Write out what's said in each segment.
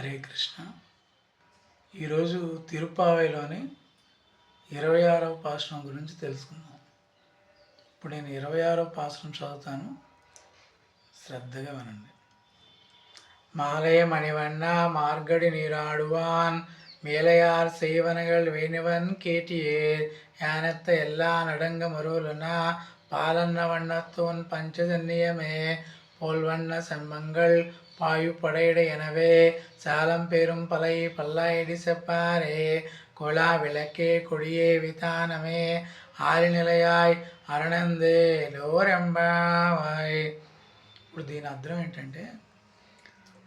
హరే కృష్ణ ఈరోజు తిరుపావైలోని ఇరవై ఆరవ పాశ్రం గురించి తెలుసుకుందాం ఇప్పుడు నేను ఇరవై ఆరవ పాశ్రం చదువుతాను శ్రద్ధగా వినండి மாலைய மணிவண்ணா மார்கடி நீராடுவான் மேலையார் செய்வனகள் வேணுவன் கேட்டியேர் யானத்த எல்லா நடங்க மருளுனா பாலன்ன வண்ணத்தோன் பஞ்சதன்னியமே போல்வண்ண செம்மங்கள் பாயு படையிட எனவே சாலம் பெரும் பலை பல்லாயிடி செப்பாரே கொலா விளக்கே கொடியே விதானமே ఆరినిలయాయ్ అరణందే లోరెంబాయ్ ఇప్పుడు దీని అర్థం ఏంటంటే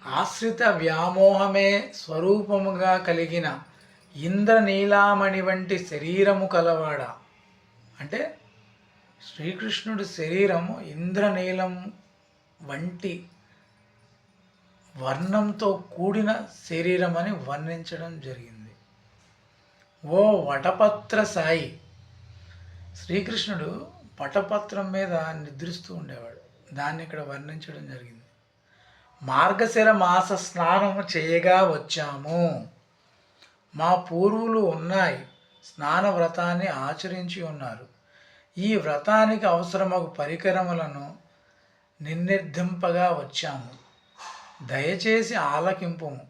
ఆశ్రిత వ్యామోహమే స్వరూపముగా కలిగిన ఇంద్రనీలామణి వంటి శరీరము కలవాడ అంటే శ్రీకృష్ణుడి శరీరము ఇంద్రనీలం వంటి వర్ణంతో కూడిన శరీరం అని వర్ణించడం జరిగింది. ఓ వటపత్ర సాయి. శ్రీకృష్ణుడు వటపత్రం మీద నిద్రిస్తూ ఉండేవాడు. దాన్ని ఇక్కడ వర్ణించడం జరిగింది. మార్గశిర మాస స్నానము చేయగా వచ్చాము. మా పూర్వులు ఉన్నాయి. స్నాన వ్రతాన్ని ఆచరించి ఉన్నారు. ఈ వ్రతానికి అవసరమగు పరికరములను నిర్నిర్ధింపగా వచ్చాము. దయచేసి ఆలకింపుము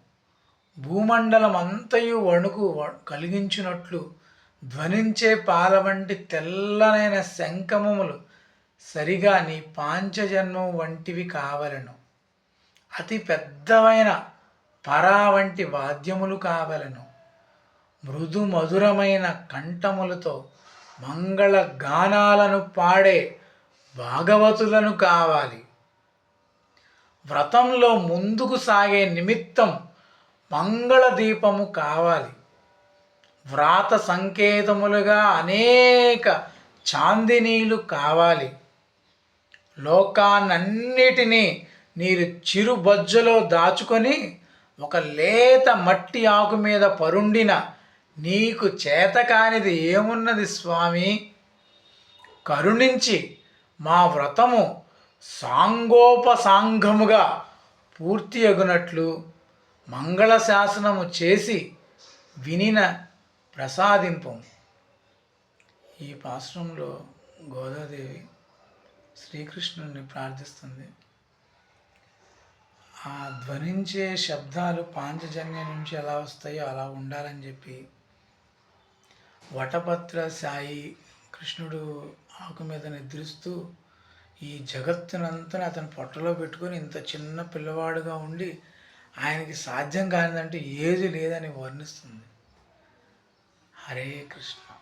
భూమండలమంతయు వణుకు కలిగించినట్లు ధ్వనించే పాల వంటి తెల్లనైన శంఖమములు సరిగా నీ పాంచజన్మం వంటివి కావలను. అతి పెద్దవైన పరా వంటి వాద్యములు కావలను. మృదు మధురమైన కంఠములతో మంగళ గానాలను పాడే భాగవతులను కావాలి. వ్రతంలో ముందుకు సాగే నిమిత్తం మంగళ దీపము కావాలి. వ్రాత సంకేతములుగా అనేక చాందినీలు కావాలి. లోకాన్నన్నిటినీ నీరు చిరు బొజ్జలో దాచుకొని ఒక లేత మట్టి ఆకు మీద పరుండిన నీకు చేతకానిది ఏమున్నది స్వామి? కరుణించి మా వ్రతము సాంగోపసాంగముగా పూర్తి అగునట్లు మంగళ శాసనము చేసి వినిన ప్రసాదింపు. ఈ పాశ్రంలో గోదాదేవి శ్రీకృష్ణుని ప్రార్థిస్తుంది. ఆ ధ్వనించే శబ్దాలు పాంచజన్య నుంచి ఎలా వస్తాయో అలా ఉండాలని చెప్పి వటపత్ర సాయి కృష్ణుడు ఆకు మీద నిద్రిస్తూ ఈ జగత్తునంతా అతను పొట్టలో పెట్టుకొని ఇంత చిన్న పిల్లవాడుగా ఉండి ఆయనకి సాధ్యం కానిదంటే ఏది లేదని వర్ణిస్తుంది. హరే కృష్ణ.